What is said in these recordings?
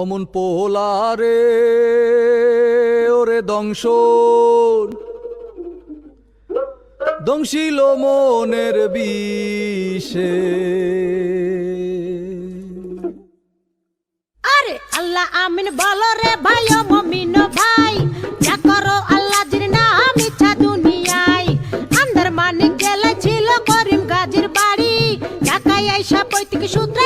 অমন পোলারে, ওরে দংশন। দংশিল মনের বিষে। আরে আল্লাহ আমিন বলো রে ভাই, ও মমিন ভাই, যা করো আল্লাহ জির নাম ইচ্ছা দুনিয়ায়। আন্দার মানিক গেলে ছিল করিম গাজীর বাড়ি, ঢাকায় আইসা পৈতৃক সূত্রে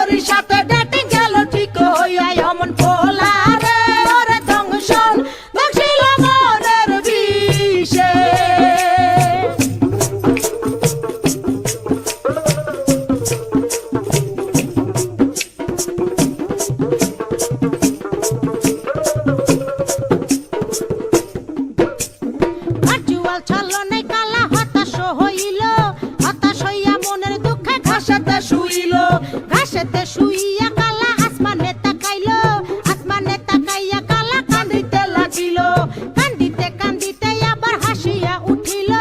ঘাসেতে শুইল। ঘাসেতে শুইয়া কালা আসমানে আসমানে তাকাইয়া কালা কান্দিতে লাগিল। কান্দিতে কান্দিতে আবার হাসিয়া উঠিল।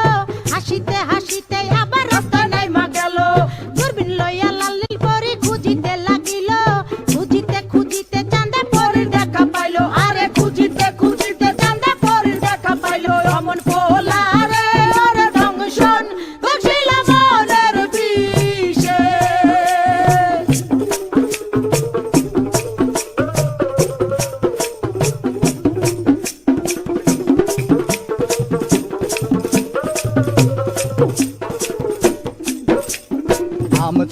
হাসিতে হাসিতে আবার রাস্তা গেল। লইয়া